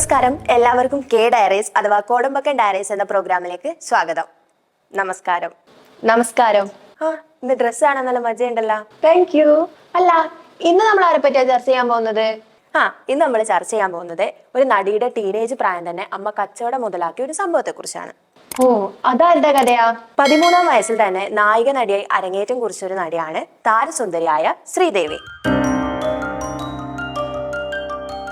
നമസ്കാരം. എല്ലാവർക്കും K diaries അഥവാ കോടമ്പക്കൻ ഡയറീസ് എന്ന പ്രോഗ്രാമിലേക്ക് സ്വാഗതം. നമസ്കാരം. നമസ്കാരം. ആ ഇന്ന് ഡ്രസ് കാണാൻ നല്ല മജയുണ്ടല്ലോ താങ്ക് യു അല്ല ഇന്ന് നമ്മൾ ആരെ പറ്റിയാ ചർച്ച ചെയ്യാൻ പോകുന്നത്? ആ ഇന്ന് നമ്മൾ ചർച്ച ചെയ്യാൻ പോകുന്നത് ഒരു നടിയുടെ ടീനേജ് പ്രായം തന്നെ അമ്മ കച്ചവടം മുതലാക്കിയ ഒരു സംഭവത്തെ കുറിച്ചാണ് ഓ അതാരുടെ കഥയാ? പതിമൂന്നാം വയസ്സിൽ തന്നെ നായിക നടിയായി അരങ്ങേറ്റം കുറിച്ച ഒരു നടിയാണ് താരസുന്ദരിയായ ശ്രീദേവി.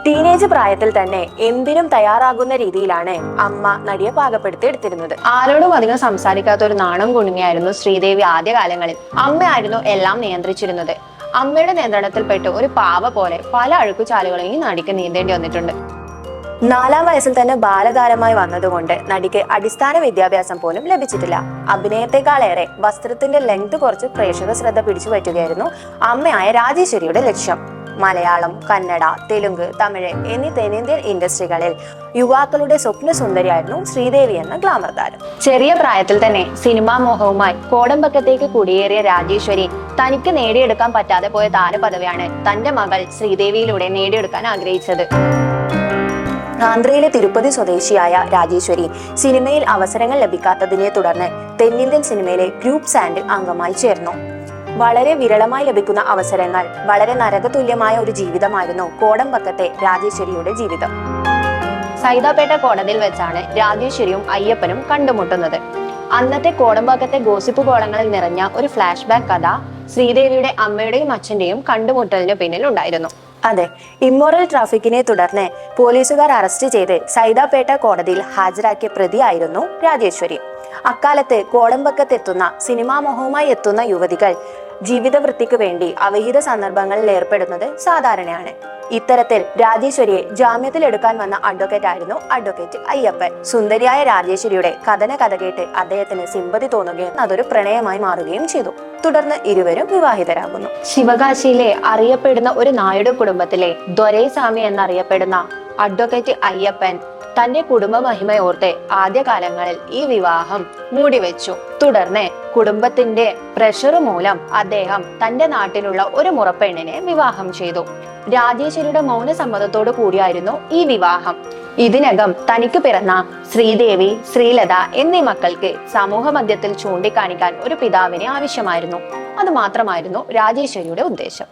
ടീനേജ് പ്രായത്തിൽ തന്നെ എന്തിനും തയ്യാറാകുന്ന രീതിയിലാണ് അമ്മ നടിയെ പാകപ്പെടുത്തി എടുത്തിരുന്നത് ആരോടും അധികം സംസാരിക്കാത്ത ഒരു നാണം കുണുങ്ങിയായിരുന്നു ശ്രീദേവി ആദ്യകാലങ്ങളിൽ. അമ്മയായിരുന്നു എല്ലാം നിയന്ത്രിച്ചിരുന്നത്. അമ്മയുടെ നിയന്ത്രണത്തിൽപ്പെട്ട് ഒരു പാവ പോലെ പല അഴുക്കുചാലുകളും ഈ നടിക്ക് നീന്തേണ്ടി വന്നിട്ടുണ്ട്. നാലാം വയസ്സിൽ തന്നെ ബാലതാരമായി വന്നതുകൊണ്ട് നടിക്ക് അടിസ്ഥാന വിദ്യാഭ്യാസം പോലും ലഭിച്ചിട്ടില്ല. അഭിനയത്തെക്കാളേറെ വസ്ത്രത്തിന്റെ ലെങ്ത് കുറച്ച് പ്രേക്ഷക ശ്രദ്ധ പിടിച്ചു പറ്റുകയായിരുന്നു അമ്മയായ രാജേശ്വരിയുടെ ലക്ഷ്യം. മലയാളം കന്നഡ തെലുങ്ക് തമിഴ് എന്നീ തെന്നിന്ത്യൻ ഇൻഡസ്ട്രികളിൽ യുവാക്കളുടെ സ്വപ്ന സുന്ദരിയായിരുന്നു ശ്രീദേവി എന്ന ഗ്ലാമർ താരം. ചെറിയ പ്രായത്തിൽ തന്നെ സിനിമാ മോഹവുമായി കോടമ്പക്കത്തേക്ക് കുടിയേറിയ രാജേശ്വരി തനിക്ക് നേടിയെടുക്കാൻ പറ്റാതെ പോയ താരപദവിയാണ് തന്റെ മകൾ ശ്രീദേവിയിലൂടെ നേടിയെടുക്കാൻ ആഗ്രഹിച്ചത്. ആന്ധ്രയിലെ തിരുപ്പതി സ്വദേശിയായ രാജേശ്വരി സിനിമയിൽ അവസരങ്ങൾ ലഭിക്കാത്തതിനെ തുടർന്ന് തെന്നിന്ത്യൻ സിനിമയിലെ ഗ്രൂപ്പ് സാൻഡിൽ അംഗമായി ചേർന്നു. വളരെ വിരളമായി ലഭിക്കുന്ന അവസരങ്ങൾ വളരെ നരകതുല്യമായ ഒരു ജീവിതമായിരുന്നു കോടമ്പക്കത്തെ രാജേശ്വരിയുടെ ജീവിതം. സൈതാപേട്ട കോടതിയിൽ വെച്ചാണ് രാജേശ്വരിയും അയ്യപ്പനും കണ്ടുമുട്ടുന്നത്. അന്നത്തെ കോടമ്പാക്കത്തെ ഗോസിപ്പ് കോളങ്ങളിൽ നിറഞ്ഞ ഒരു ഫ്ലാഷ് ബാക്ക് കഥ ശ്രീദേവിയുടെ അമ്മയുടെയും അച്ഛന്റെയും കണ്ടുമുട്ടലിന് പിന്നിൽ ഉണ്ടായിരുന്നു. അതെ ഇമ്മോറൽ ട്രാഫിക്കിനെ തുടർന്ന് പോലീസുകാർ അറസ്റ്റ് ചെയ്ത് സൈതാപേട്ട കോടതിയിൽ ഹാജരാക്കിയ പ്രതിയായിരുന്നു രാജേശ്വരി. അക്കാലത്ത് കോടമ്പക്കത്തെത്തുന്ന സിനിമാ മോഹവുമായി എത്തുന്ന യുവതികൾ ജീവിതവൃത്തിക്ക് വേണ്ടി അവിഹിത സന്ദർഭങ്ങളിൽ ഏർപ്പെടുന്നത് സാധാരണയാണ്. ഇത്തരത്തിൽ രാജേശ്വരിയെ ജാമ്യത്തിൽ എടുക്കാൻ വന്ന അഡ്വക്കേറ്റ് ആയിരുന്നു അഡ്വക്കേറ്റ് അയ്യപ്പൻ. സുന്ദരിയായ രാജേശ്വരിയുടെ കഥന കഥ കേട്ട് അദ്ദേഹത്തിന് സിമ്പതി തോന്നുകയും അതൊരു പ്രണയമായി മാറുകയും ചെയ്തു. തുടർന്ന് ഇരുവരും വിവാഹിതരാകുന്നു. ശിവകാശിയിലെ അറിയപ്പെടുന്ന ഒരു നായുടെ കുടുംബത്തിലെ ദൊരൈസ്വാമി എന്നറിയപ്പെടുന്ന അഡ്വക്കേറ്റ് അയ്യപ്പൻ തന്റെ കുടുംബ മഹിമയോർത്ത് ആദ്യകാലങ്ങളിൽ ഈ വിവാഹം മൂടിവെച്ചു. തുടർന്ന് കുടുംബത്തിന്റെ പ്രഷർ മൂലം അദ്ദേഹം തന്റെ നാട്ടിലുള്ള ഒരു മുറപ്പെണ്ണിനെ വിവാഹം ചെയ്തു. രാജേശ്വരിയുടെ മൗന സമ്മതത്തോടു കൂടിയായിരുന്നു ഈ വിവാഹം. ഇതിനകം തനിക്ക് പിറന്ന ശ്രീദേവി ശ്രീലത എന്നീ മക്കൾക്ക് സമൂഹ മധ്യത്തിൽ ചൂണ്ടിക്കാണിക്കാൻ ഒരു പിതാവിനെ ആവശ്യമായിരുന്നു. അത് മാത്രമായിരുന്നു രാജേശ്വരിയുടെ ഉദ്ദേശം.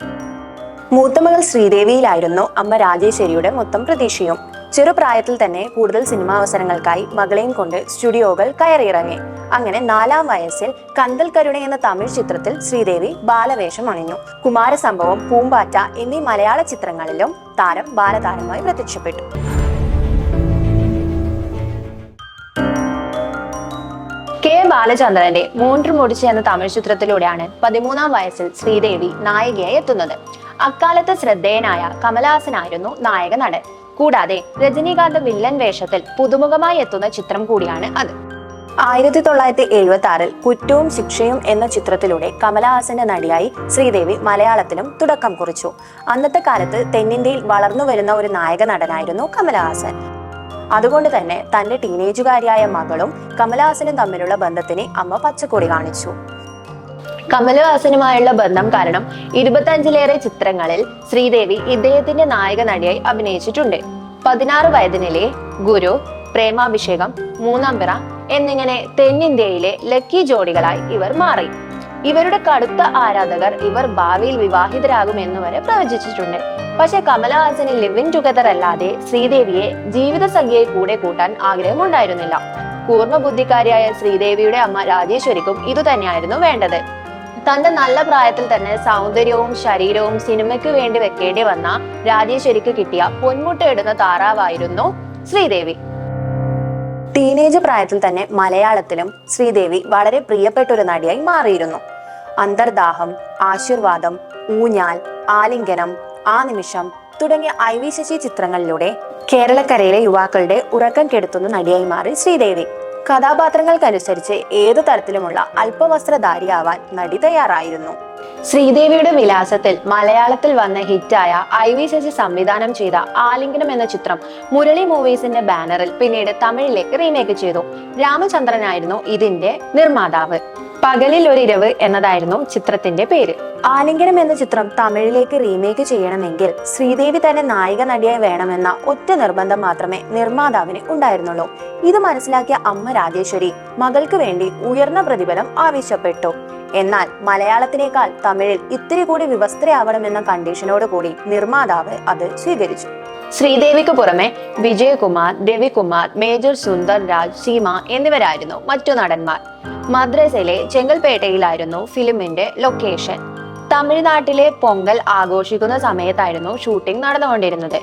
മൂത്തമകൾ ശ്രീദേവിയിലായിരുന്നു അമ്മ രാജേശ്വരിയുടെ മൊത്തം പ്രതീക്ഷയും. ചെറുപ്രായത്തിൽ തന്നെ കൂടുതൽ സിനിമാ അവസരങ്ങൾക്കായി മകളെയും കൊണ്ട് സ്റ്റുഡിയോകൾ കയറിയിറങ്ങി. അങ്ങനെ നാലാം വയസ്സിൽ കന്തൽ കരുണ എന്ന തമിഴ് ചിത്രത്തിൽ ശ്രീദേവി ബാലവേഷം അണിഞ്ഞു. കുമാരസംഭവം പൂമ്പാറ്റ എന്നീ മലയാള ചിത്രങ്ങളിലും താരം ബാലതാരമായി പ്രത്യക്ഷപ്പെട്ടു. കെ ബാലചന്ദ്രന്റെ മൂன்று മുടിച്ച് എന്ന തമിഴ് ചിത്രത്തിലൂടെയാണ് പതിമൂന്നാം വയസ്സിൽ ശ്രീദേവി നായികയായി എത്തുന്നത്. അക്കാലത്ത് ശ്രദ്ധേയനായ കമലഹാസനായിരുന്നു നായക നടൻ കൂടാതെ രജനീകാന്ത് വില്ലൻ വേഷത്തിൽ പുതുമുഖമായി എത്തുന്ന ചിത്രം കൂടിയാണ് അത്. ആയിരത്തി തൊള്ളായിരത്തി എഴുപത്തി ആറിൽ കുറ്റവും ശിക്ഷയും എന്ന ചിത്രത്തിലൂടെ കമലഹാസന്റെ നടിയായി ശ്രീദേവി മലയാളത്തിലും തുടക്കം കുറിച്ചു. അന്നത്തെ കാലത്ത് തെന്നിന്ത്യയിൽ വളർന്നു വരുന്ന ഒരു നായക നടനായിരുന്നു കമലഹാസൻ. അതുകൊണ്ട് തന്നെ തന്റെ ടീനേജുകാരിയായ മകളും കമലഹാസനും തമ്മിലുള്ള ബന്ധത്തിന് അമ്മ പച്ചക്കൊടി കാണിച്ചു. കമലഹാസനുമായുള്ള ബന്ധം കാരണം ഇരുപത്തഞ്ചിലേറെ ചിത്രങ്ങളിൽ ശ്രീദേവി ഇദ്ദേഹത്തിന്റെ നായക നടിയായി അഭിനയിച്ചിട്ടുണ്ട്. പതിനാറ് വയതിനിലെ ഗുരു പ്രേമാഭിഷേകം മൂന്നാം പിറ എന്നിങ്ങനെ തെന്നിന്ത്യയിലെ ലക്കി ജോഡികളായി ഇവർ മാറി. ഇവരുടെ കടുത്ത ആരാധകർ ഇവർ ഭാവിയിൽ വിവാഹിതരാകുമെന്ന് വരെ പ്രവചിച്ചിട്ടുണ്ട്. പക്ഷെ കമലഹാസന് ലിവിൻ ടുഗദർ അല്ലാതെ ശ്രീദേവിയെ ജീവിതസഖിയായി കൂടെ കൂട്ടാൻ ആഗ്രഹമുണ്ടായിരുന്നില്ല. പൂർണ ബുദ്ധിക്കാരിയായ ശ്രീദേവിയുടെ അമ്മ രാജേശ്വരിക്കും ഇതുതന്നെയായിരുന്നു വേണ്ടത്. തന്റെ നല്ല പ്രായത്തിൽ തന്നെ സൗന്ദര്യവും ശരീരവും സിനിമയ്ക്ക് വേണ്ടി വെക്കേണ്ടി വന്ന രാജേശ്വരിക്ക് കിട്ടിയ പൊന്മുട്ടയിടുന്ന താറാവായിരുന്നു ശ്രീദേവി. ടീനേജ് പ്രായത്തിൽ തന്നെ മലയാളത്തിലും ശ്രീദേവി വളരെ പ്രിയപ്പെട്ട ഒരു നടിയായി മാറിയിരുന്നു. അന്തർദാഹം ആശീർവാദം ഊഞ്ഞാൽ ആലിംഗനം ആ നിമിഷം തുടങ്ങിയ ഐ വി ശശി ചിത്രങ്ങളിലൂടെ കേരളക്കരയിലെ യുവാക്കളുടെ ഉറക്കം കെടുത്തുന്ന നടിയായി മാറി ശ്രീദേവി. കഥാപാത്രങ്ങൾക്കനുസരിച്ച് ഏതു തരത്തിലുമുള്ള അല്പവസ്ത്രധാരിയാവാൻ നടി തയ്യാറായിരുന്നു. ശ്രീദേവിയുടെ വിലാസത്തിൽ മലയാളത്തിൽ വന്ന ഹിറ്റായ ഐ വി ശശി സംവിധാനം ചെയ്ത ആലിംഗനം എന്ന ചിത്രം മുരളി മൂവീസിന്റെ ബാനറിൽ പിന്നീട് തമിഴിലേക്ക് റീമേക്ക് ചെയ്തു. രാമചന്ദ്രനായിരുന്നു ഇതിന്റെ നിർമ്മാതാവ്. പകലിൽ ഒരു ഇരവ് എന്നതായിരുന്നു ചിത്രത്തിന്റെ പേര്. ആലിംഗനം എന്ന ചിത്രം തമിഴിലേക്ക് റീമേക്ക് ചെയ്യണമെങ്കിൽ ശ്രീദേവി തന്നെ നായിക നടിയായി വേണമെന്ന ഒറ്റ നിർബന്ധം മാത്രമേ നിർമ്മാതാവിന് ഉണ്ടായിരുന്നുള്ളൂ. ഇത് മനസ്സിലാക്കിയ അമ്മ രാജേശ്വരി മകൾക്ക് വേണ്ടി ഉയർന്ന പ്രതിഫലം ആവശ്യപ്പെട്ടു. എന്നാൽ മലയാളത്തിനേക്കാൾ തമിഴിൽ ഇത്തിരി കൂടി വിവസ്ത്രയാവണമെന്ന കണ്ടീഷനോട് കൂടി നിർമ്മാതാവ് അത് സ്വീകരിച്ചു. ശ്രീദേവിക്ക് പുറമെ വിജയകുമാർ രവികുമാർ മേജർ സുന്ദർ രാജ് സീമ എന്നിവരായിരുന്നു മറ്റു നടന്മാർ. മദ്രസയിലെ ചെങ്കൽപേട്ടയിലായിരുന്നു ഫിലിമിന്റെ ലൊക്കേഷൻ. തമിഴ്നാട്ടിലെ പൊങ്കൽ ആഘോഷിക്കുന്ന സമയത്തായിരുന്നു ഷൂട്ടിംഗ് നടന്നുകൊണ്ടിരുന്നത്.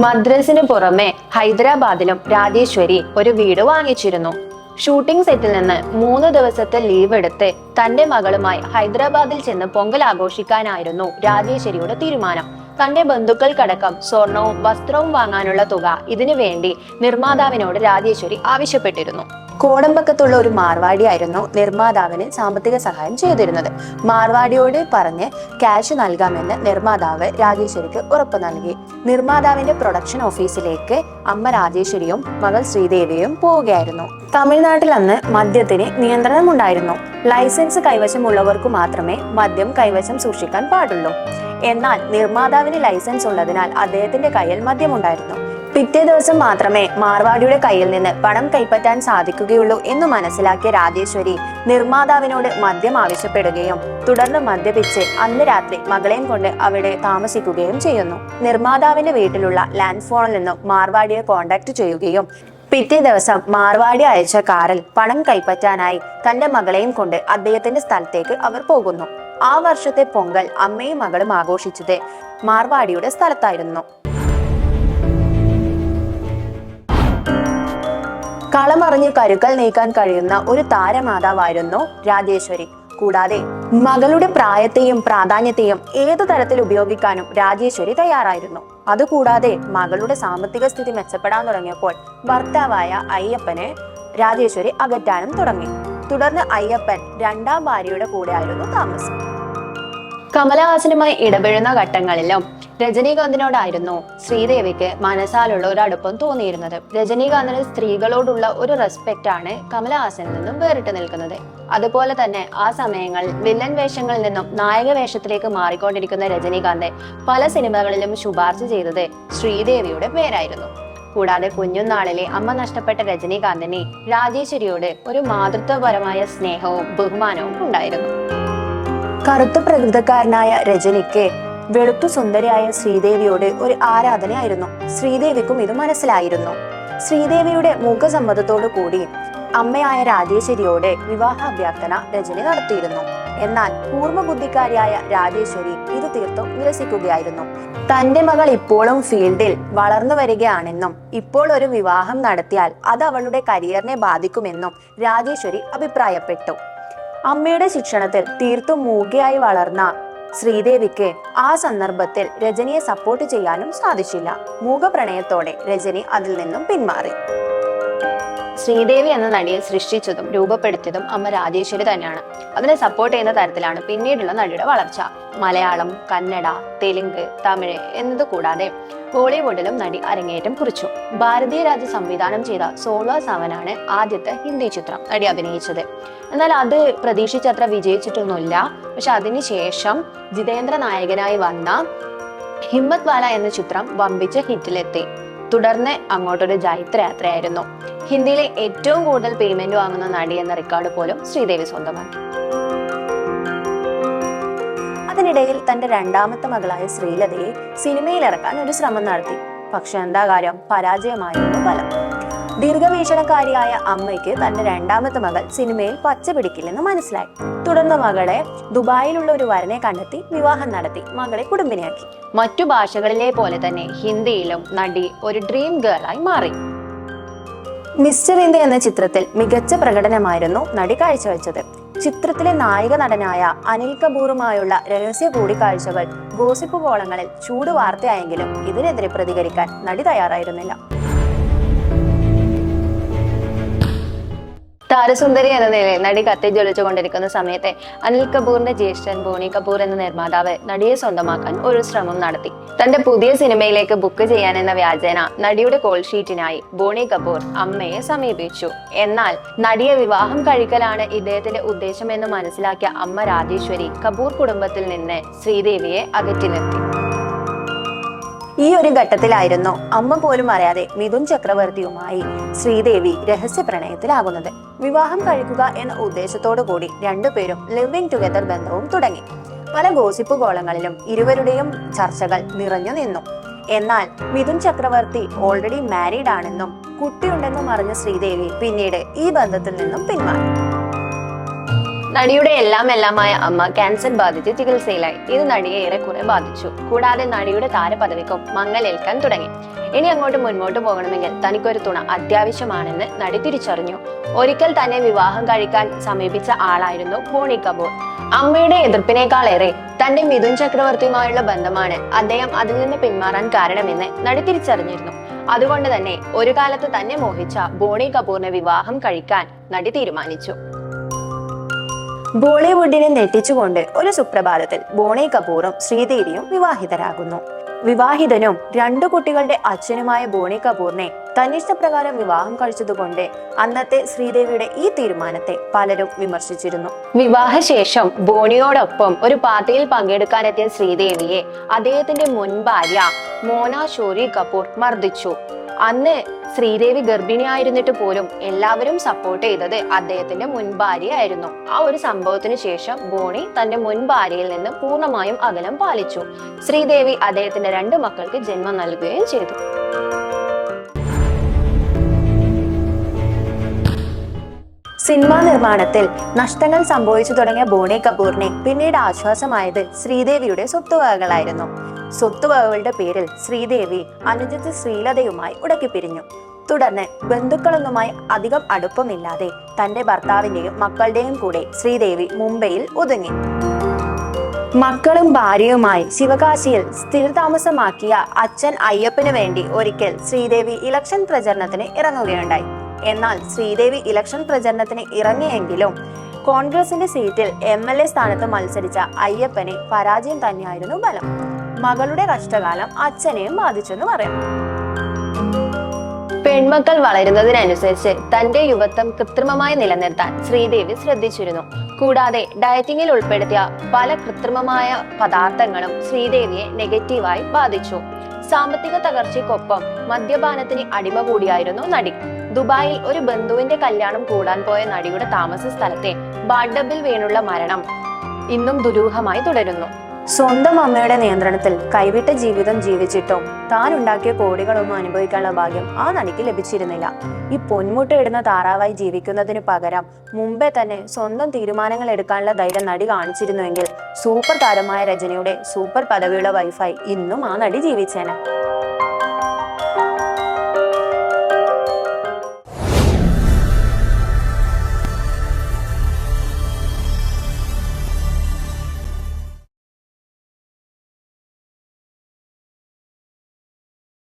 മദ്രസിന് പുറമെ ഹൈദരാബാദിലും രാജേശ്വരി ഒരു വീട് വാങ്ങിച്ചിരുന്നു. ഷൂട്ടിംഗ് സെറ്റിൽ നിന്ന് മൂന്ന് ദിവസത്തെ ലീവ് എടുത്ത് തന്റെ മകളുമായി ഹൈദരാബാദിൽ ചെന്ന് പൊങ്കൽ ആഘോഷിക്കാനായിരുന്നു രാജേശ്വരിയുടെ തീരുമാനം. തന്റെ ബന്ധുക്കൾക്കടക്കം സ്വർണവും വസ്ത്രവും വാങ്ങാനുള്ള തുക ഇതിനു വേണ്ടി നിർമ്മാതാവിനോട് രാജേശ്വരി ആവശ്യപ്പെട്ടിരുന്നു. കോടമ്പക്കത്തുള്ള ഒരു മാർവാടിയായിരുന്നു നിർമ്മാതാവിന് സാമ്പത്തിക സഹായം ചെയ്തിരുന്നത്. മാർവാടിയോട് പറഞ്ഞ് ക്യാഷ് നൽകാമെന്ന് നിർമ്മാതാവ് രാജേശ്വരിക്ക് ഉറപ്പ് നൽകി. നിർമ്മാതാവിന്റെ പ്രൊഡക്ഷൻ ഓഫീസിലേക്ക് അമ്മ രാജേശ്വരിയും മകൾ ശ്രീദേവിയും പോവുകയായിരുന്നു. തമിഴ്നാട്ടിൽ അന്ന് മദ്യത്തിന് നിയന്ത്രണമുണ്ടായിരുന്നു. ലൈസൻസ് കൈവശമുള്ളവർക്ക് മാത്രമേ മദ്യം കൈവശം സൂക്ഷിക്കാൻ പാടുള്ളൂ. എന്നാൽ നിർമ്മാതാവിന് ലൈസൻസ് ഉള്ളതിനാൽ അദ്ദേഹത്തിന്റെ കയ്യിൽ മദ്യമുണ്ടായിരുന്നു. പിറ്റേ ദിവസം മാത്രമേ മാർവാടിയുടെ കയ്യിൽ നിന്ന് പണം കൈപ്പറ്റാൻ സാധിക്കുകയുള്ളൂ എന്ന് മനസ്സിലാക്കിയ രാജേശ്വരി നിർമ്മാതാവിനോട് മദ്യം ആവശ്യപ്പെടുകയും തുടർന്ന് മദ്യപിച്ച് അന്ന് രാത്രി മകളെയും കൊണ്ട് അവിടെ താമസിക്കുകയും ചെയ്യുന്നു. നിർമ്മാതാവിന്റെ വീട്ടിലുള്ള ലാൻഡ് ഫോണിൽ നിന്നും മാർവാടിയെ കോണ്ടാക്ട് ചെയ്യുകയും പിറ്റേ ദിവസം മാർവാടി അയച്ച കാറിൽ പണം കൈപ്പറ്റാനായി തന്റെ മകളെയും കൊണ്ട് അദ്ദേഹത്തിന്റെ സ്ഥലത്തേക്ക് അവർ പോകുന്നു. ആ വർഷത്തെ പൊങ്കൽ അമ്മയും മകളും ആഘോഷിച്ചത് മാർവാടിയുടെ സ്ഥലത്തായിരുന്നു. കളമറിഞ്ഞ് കരുക്കൾ നീക്കാൻ കഴിയുന്ന ഒരു താരമാതാവായിരുന്നു രാജേശ്വരി. കൂടാതെ മകളുടെ പ്രായത്തെയും പ്രാധാന്യത്തെയും ഏതു തരത്തിൽ ഉപയോഗിക്കാനും രാജേശ്വരി തയ്യാറായിരുന്നു. അതുകൂടാതെ മകളുടെ സാമ്പത്തിക സ്ഥിതി മെച്ചപ്പെടാൻ തുടങ്ങിയപ്പോൾ ഭർത്താവായ അയ്യപ്പനെ രാജേശ്വരി അകറ്റാനും തുടങ്ങി. തുടർന്ന് അയ്യപ്പൻ രണ്ടാം ഭാര്യയുടെ കൂടെ ആയിരുന്നു താമസം. കമലഹാസനുമായി ഇടപെടുന്ന ഘട്ടങ്ങളിലും രജനീകാന്തിനോടായിരുന്നു ശ്രീദേവിക്ക് മനസ്സാലുള്ള ഒരു അടുപ്പം തോന്നിയിരുന്നത്. രജനീകാന്തിന് സ്ത്രീകളോടുള്ള ഒരു റെസ്പെക്റ്റ് ആണ് കമലഹാസനിൽ നിന്നും വേറിട്ട് നിൽക്കുന്നത്. അതുപോലെ തന്നെ ആ സമയങ്ങളിൽ വില്ലൻ വേഷങ്ങളിൽ നിന്നും നായക വേഷത്തിലേക്ക് മാറിക്കൊണ്ടിരിക്കുന്ന രജനീകാന്ത് പല സിനിമകളിലും ശുപാർശ ചെയ്തത് ശ്രീദേവിയുടെ പേരായിരുന്നു. കൂടാതെ കുഞ്ഞുനാളിലെ അമ്മ നഷ്ടപ്പെട്ട രജനീകാന്തിന് രാജേശ്വരിയോട് ഒരു മാതൃത്വപരമായ സ്നേഹവും ബഹുമാനവും ഉണ്ടായിരുന്നു. കറുത്ത പ്രകൃതക്കാരനായ രജനിക്ക് വെളുത്തു സുന്ദരിയായ ശ്രീദേവിയോട് ഒരു ആരാധനയായിരുന്നു. ശ്രീദേവിക്കും ഇത് മനസ്സിലായിരുന്നു. ശ്രീദേവിയുടെ മുഖസമ്മതത്തോടു കൂടി അമ്മയായ രാജേശ്വരിയോട് വിവാഹാഭ്യർത്ഥന രജനി നടത്തിയിരുന്നു. എന്നാൽ പൂർവബുദ്ധിക്കാരിയായ രാജേശ്വരി ഇത് തീർത്തും നിരസിക്കുകയായിരുന്നു. തന്റെ മകൾ ഇപ്പോഴും ഫീൽഡിൽ വളർന്നു വരികയാണെന്നും ഇപ്പോൾ ഒരു വിവാഹം നടത്തിയാൽ അത് അവളുടെ കരിയറിനെ ബാധിക്കുമെന്നും രാജേശ്വരി അഭിപ്രായപ്പെട്ടു. അമ്മയുടെ ശിക്ഷണത്തിൽ തീർത്തും മൂകയായി വളർന്ന ശ്രീദേവിക്ക് ആ സന്ദർഭത്തിൽ രജനിയെ സപ്പോർട്ട് ചെയ്യാനും സാധിച്ചില്ല. മൂകപ്രണയത്തോടെ രജനി അതിൽ നിന്നും പിന്മാറി. ശ്രീദേവി എന്ന നടിയെ സൃഷ്ടിച്ചതും രൂപപ്പെടുത്തിയതും അമ്മ രാജേശ്വരി തന്നെയാണ്. അതിനെ സപ്പോർട്ട് ചെയ്യുന്ന തരത്തിലാണ് പിന്നീടുള്ള നടിയുടെ വളർച്ച. മലയാളം കന്നഡ തെലുങ്ക് തമിഴ് എന്നത് കൂടാതെ ബോളിവുഡിലും നടി അരങ്ങേറ്റം കുറിച്ചു. ഭാരതീയ രാജ സംവിധാനം ചെയ്ത സോളോ സാവനാണ് ആദ്യത്തെ ഹിന്ദി ചിത്രം നടി അഭിനയിച്ചത്. എന്നാൽ അത് പ്രതീക്ഷിച്ചത്ര വിജയിച്ചിട്ടൊന്നുമില്ല. പക്ഷെ അതിനുശേഷം ജിതേന്ദ്ര നായകനായി വന്ന ഹിമ്മത് വാല എന്ന ചിത്രം വമ്പിച്ച ഹിറ്റിലെത്തി. തുടർന്ന് അങ്ങോട്ടൊരു ജൈത്രയാത്രയായിരുന്നു. ഹിന്ദിയിലെ ഏറ്റവും കൂടുതൽ പേയ്മെന്റ് വാങ്ങുന്ന നടി എന്ന റെക്കോർഡ് പോലും ശ്രീദേവി സ്വന്തമാക്കി. അതിനിടയിൽ തന്റെ രണ്ടാമത്തെ മകളായ ശ്രീലതയെ സിനിമയിൽ ഇറക്കാൻ ഒരു ശ്രമം നടത്തി. പക്ഷെ എന്താ കാര്യം? പരാജയമായിരുന്നു ഫലം. ദീർഘവീക്ഷണക്കാരിയായ അമ്മയ്ക്ക് തന്റെ രണ്ടാമത്തെ മകൾ സിനിമയിൽ പച്ച പിടിക്കില്ലെന്ന് മനസ്സിലായി. തുടർന്ന് മകളെ ദുബായിലുള്ള ഒരു വരനെ കണ്ടെത്തി വിവാഹം നടത്തി. മകളെ കുടുംബിനിയാക്കി. മറ്റു ഭാഷകളിലെ പോലെ തന്നെ ഹിന്ദിയിലും നടി ഒരു ഡ്രീം ഗേളായി മാറി. മിസ്റ്റർ ഇന്ത്യ എന്ന ചിത്രത്തിൽ മികച്ച പ്രകടനമായിരുന്നു നടി കാഴ്ചവെച്ചത്. ചിത്രത്തിലെ നായിക നടനായ അനിൽ കപൂറുമായുള്ള രഹസ്യ കൂടിക്കാഴ്ചകൾ ഗോസിപ്പ് കോളങ്ങളിൽ ചൂട് വാർത്തയായെങ്കിലും ഇതിനെതിരെ പ്രതികരിക്കാൻ നടി തയ്യാറായിരുന്നില്ല. താരസുന്ദരി എന്ന നിലയിൽ നടി കത്തി ജ്വലിച്ചുകൊണ്ടിരിക്കുന്ന സമയത്തെ അനിൽ കപൂറിന്റെ ജ്യേഷ്ഠൻ ബോണി കപൂർ എന്ന നിർമ്മാതാവ് നടിയെ സ്വന്തമാക്കാൻ ഒരു ശ്രമം നടത്തി. തന്റെ പുതിയ സിനിമയിലേക്ക് ബുക്ക് ചെയ്യാൻ എന്ന വ്യാജേന നടിയുടെ കോൾ ഷീറ്റിനായി ബോണി കപൂർ അമ്മയെ സമീപിച്ചു. എന്നാൽ നടിയെ വിവാഹം കഴിക്കലാണ് ഇദ്ദേഹത്തിന്റെ ഉദ്ദേശമെന്ന് മനസ്സിലാക്കിയ അമ്മ രാജേശ്വരി കപൂർ കുടുംബത്തിൽ നിന്ന് ശ്രീദേവിയെ അകറ്റി നിർത്തി. ഈ ഒരു ഘട്ടത്തിലായിരുന്നു അമ്മ പോലും അറിയാതെ മിഥുൻ ചക്രവർത്തിയുമായി ശ്രീദേവി രഹസ്യ പ്രണയത്തിലാകുന്നത്. വിവാഹം കഴിക്കുക എന്ന ഉദ്ദേശത്തോടു കൂടി രണ്ടുപേരും ലിവിംഗ് ടുഗദർ ബന്ധവും തുടങ്ങി. പല ഗോസിപ്പ് കോളങ്ങളിലും ഇരുവരുടെയും ചർച്ചകൾ നിറഞ്ഞു നിന്നു. എന്നാൽ മിഥുൻ ചക്രവർത്തി ഓൾറെഡി മാരീഡ് ആണെന്നും കുട്ടിയുണ്ടെന്നും അറിഞ്ഞ ശ്രീദേവി പിന്നീട് ഈ ബന്ധത്തിൽ നിന്നും പിന്മാറി. നടിയുടെ എല്ലാം എല്ലാമായ അമ്മ ക്യാൻസർ ബാധിച്ച് ചികിത്സയിലായി. ഇത് നടിയെ ഏറെക്കുറെ ബാധിച്ചു. കൂടാതെ നടിയുടെ താരപദവിക്കും മങ്ങലേൽക്കാൻ തുടങ്ങി. ഇനി അങ്ങോട്ട് മുന്നോട്ട് പോകണമെങ്കിൽ തനിക്കൊരു തുണ അത്യാവശ്യമാണെന്ന് നടി തിരിച്ചറിഞ്ഞു. ഒരിക്കൽ തന്നെ വിവാഹം കഴിക്കാൻ സമീപിച്ച ആളായിരുന്നു ബോണി കപൂർ. അമ്മയുടെ എതിർപ്പിനേക്കാളേറെ തന്റെ മിഥുൻ ചക്രവർത്തിയുമായുള്ള ബന്ധമാണ് അദ്ദേഹം അതിൽ നിന്ന് പിന്മാറാൻ കാരണമെന്ന് നടി തിരിച്ചറിഞ്ഞിരുന്നു. അതുകൊണ്ട് തന്നെ ഒരു കാലത്ത് തന്നെ മോഹിച്ച ബോണി കപൂറിനെ വിവാഹം കഴിക്കാൻ നടി തീരുമാനിച്ചു. ബോളിവുഡിനെ നെട്ടിച്ചുകൊണ്ട് ഒരു സുപ്രഭാതത്തിൽ ബോണി കപൂറും ശ്രീദേവിയും വിവാഹിതരാകുന്നു. വിവാഹിതനും രണ്ടു കുട്ടികളുടെ അച്ഛനുമായ ബോണി കപൂറിനെ തന്നിഷ്ടപ്രകാരം വിവാഹം കഴിച്ചതുകൊണ്ട് അന്നത്തെ ശ്രീദേവിയുടെ ഈ തീരുമാനത്തെ പലരും വിമർശിച്ചിരുന്നു. വിവാഹശേഷം ബോണിയോടൊപ്പം ഒരു പാർട്ടിയിൽ പങ്കെടുക്കാനെത്തിയ ശ്രീദേവിയെ അദ്ദേഹത്തിന്റെ മുൻ ഭാര്യ മോന ഷോരി കപൂർ മർദ്ദിച്ചു. അന്ന് ശ്രീദേവി ഗർഭിണിയായിരുന്നിട്ട് പോലും എല്ലാവരും സപ്പോർട്ട് ചെയ്തത് അദ്ദേഹത്തിന്റെ മുൻ ഭാര്യയായിരുന്നു. ആ ഒരു സംഭവത്തിന് ശേഷം ബോണി തന്റെ മുൻ ഭാര്യയിൽ നിന്ന് പൂർണമായും അകലം പാലിച്ചു. ശ്രീദേവി അദ്ദേഹത്തിന്റെ രണ്ട് മക്കൾക്ക് ജന്മം നൽകുകയും ചെയ്തു. സിനിമാ നിർമ്മാണത്തിൽ നഷ്ടങ്ങൾ സംഭവിച്ചു തുടങ്ങിയ ബോണി കപൂറിനെ പിന്നീട് ആശ്വാസമായത് ശ്രീദേവിയുടെ സ്വത്തുവകകളായിരുന്നു. സ്വത്തുവകകളുടെ പേരിൽ ശ്രീദേവി അനുജത്ത് ശ്രീലതയുമായി ഉടക്കിപ്പിരിഞ്ഞു. തുടർന്ന് ബന്ധുക്കളൊന്നുമായി അധികം അടുപ്പമില്ലാതെ തന്റെ ഭർത്താവിന്റെയും മക്കളുടെയും കൂടെ ശ്രീദേവി മുംബൈയിൽ ഒതുങ്ങി. മക്കളും ഭാര്യയുമായി ശിവകാശിയിൽ സ്ഥിരതാമസമാക്കിയ അച്ഛൻ അയ്യപ്പന് വേണ്ടി ഒരിക്കൽ ശ്രീദേവി ഇലക്ഷൻ പ്രചരണത്തിന് ഇറങ്ങുകയുണ്ടായി. എന്നാൽ ശ്രീദേവി ഇലക്ഷൻ പ്രചരണത്തിന് ഇറങ്ങിയെങ്കിലും കോൺഗ്രസിന്റെ സീറ്റിൽ എം എൽ എ സ്ഥാനത്ത് മത്സരിച്ച അയ്യപ്പനെ പരാജയം തന്നെയായിരുന്നു ബലം. മകളുടെ കഷ്ടകാലം അച്ഛനെയും ബാധിച്ചെന്ന് പറയാം. പെൺമക്കൾ വളരുന്നതിനനുസരിച്ച് തന്റെ യുവത്വം കൃത്രിമമായി നിലനിർത്താൻ ശ്രീദേവി ശ്രദ്ധിച്ചിരുന്നു. കൂടാതെ ഡയറ്റിംഗിൽ ഉൾപ്പെടുത്തിയ പല കൃത്രിമമായ പദാർത്ഥങ്ങളും ശ്രീദേവിയെ നെഗറ്റീവായി ബാധിച്ചു. സാമ്പത്തിക തകർച്ചയ്ക്കൊപ്പം മദ്യപാനത്തിന് അടിമ കൂടിയായിരുന്നു നടി. ദുബായിൽ ഒരു ബന്ധുവിന്റെ കല്യാണം കൂടാൻ പോയ നടിയുടെ താമസ സ്ഥലത്തെ ബാഡബിൽ വീണുള്ള മരണം ഇന്നും ദുരൂഹമായി തുടരുന്നു. സ്വന്തം അമ്മയുടെ നിയന്ത്രണത്തിൽ കൈവിട്ട ജീവിതം ജീവിച്ചിട്ടും താൻ ഉണ്ടാക്കിയ കോടികളൊന്നും അനുഭവിക്കാനുള്ള ഭാഗ്യം ആ നടിക്ക് ലഭിച്ചിരുന്നില്ല. ഈ പൊന്മുട്ടയിടുന്ന താറാവായി ജീവിക്കുന്നതിന് പകരം മുമ്പേ തന്നെ സ്വന്തം തീരുമാനങ്ങൾ എടുക്കാനുള്ള ധൈര്യം നടി കാണിച്ചിരുന്നുവെങ്കിൽ സൂപ്പർ താരമായ രജനിയുടെ സൂപ്പർ പദവിയുള്ള വൈഫായി ഇന്നും ആ നടി ജീവിച്ചേനെ.